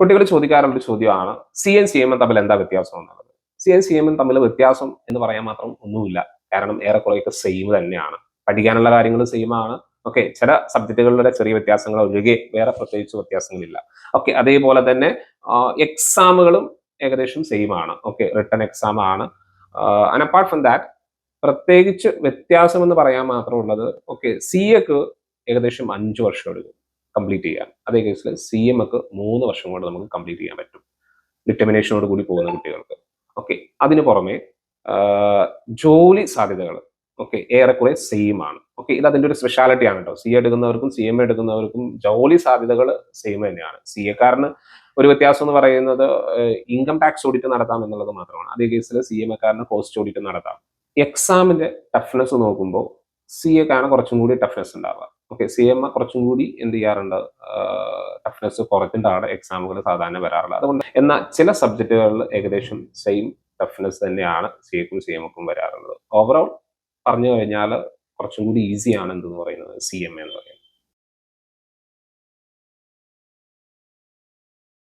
കുട്ടികൾ ചോദിക്കാറുള്ള ഒരു ചോദ്യമാണ് സി എൻ സി എം തമ്മിൽ എന്താ വ്യത്യാസം എന്നുള്ളത്? സി എൻ സി എം തമ്മിൽ വ്യത്യാസം എന്ന് പറയാൻ മാത്രം ഒന്നുമില്ല. കാരണം ഏറെക്കുറെയൊക്കെ സെയിം തന്നെയാണ്. പഠിക്കാനുള്ള കാര്യങ്ങൾ സെയിം ആണ്. ഓക്കെ ചില സബ്ജക്റ്റുകളിലെ ചെറിയ വ്യത്യാസങ്ങൾ ഒഴികെ വേറെ പ്രത്യേകിച്ച് വ്യത്യാസങ്ങളില്ല. ഓക്കെ അതേപോലെ തന്നെ എക്സാമുകളും ഏകദേശം സെയിം ആണ്. ഓക്കെ റിട്ടേൺ എക്സാം ആണ്. ആൻഡ് അപ്പാർട്ട് ഫ്രം ദാറ്റ് പ്രത്യേകിച്ച് വ്യത്യാസം എന്ന് പറയാൻ മാത്രമുള്ളത് ഓക്കെ സി എക്ക് ഏകദേശം അഞ്ച് വർഷം എടുക്കും. കംപ്ലീറ്റ് ചെയ്യാം അതേ കേസിൽ സി എം ഒക്കെ മൂന്ന് വർഷം കൊണ്ട് നമുക്ക് കംപ്ലീറ്റ് ചെയ്യാൻ പറ്റും. ഡിറ്റർമിനേഷനോട് കൂടി പോകുന്ന കുട്ടികൾക്ക്. ഓക്കെ അതിന് പുറമെ ജോലി സാധ്യതകൾ ഓക്കെ ഏറെക്കുറെ സെയിം ആണ്. ഓക്കെ ഇത് അതിന്റെ ഒരു സ്പെഷ്യാലിറ്റി ആണ് കേട്ടോ സി എടുക്കുന്നവർക്കും സി എം എടുക്കുന്നവർക്കും ജോലി സാധ്യതകൾ സെയിം തന്നെയാണ്. സി എക്കാരന് ഒരു വ്യത്യാസം എന്ന് പറയുന്നത് ഇൻകം ടാക്സ് ഓഡിറ്റ് നടത്താം എന്നുള്ളത് മാത്രമാണ്. അതേ കേസിൽ സി എം എക്കാരന് കോസ്റ്റ് ഓഡിറ്റ് നടത്താം. എക്സാമിന്റെ ടഫ്നെസ് നോക്കുമ്പോൾ സി എക്കാണ് കുറച്ചും കൂടി ടഫ്നെസ് ഉണ്ടാവുക ഓക്കെ സി എം കുറച്ചും കൂടി എന്ത് ചെയ്യാറുണ്ട്? ടഫ്നെസ് കുറച്ചിട്ടാണ് എക്സാമുകൾ സാധാരണ വരാറുള്ളത്. അതുകൊണ്ട് എന്നാൽ ചില സബ്ജക്റ്റുകളിൽ ഏകദേശം സെയിം ടഫ്നെസ് തന്നെയാണ് സി എക്കും സി എമ്മക്കും വരാറുള്ളത്. ഓവറോൾ പറഞ്ഞു കഴിഞ്ഞാൽ കുറച്ചും കൂടി ഈസിയാണ് എന്തെന്ന് പറയുന്നത് സി എം എന്ന് പറയുന്നത്.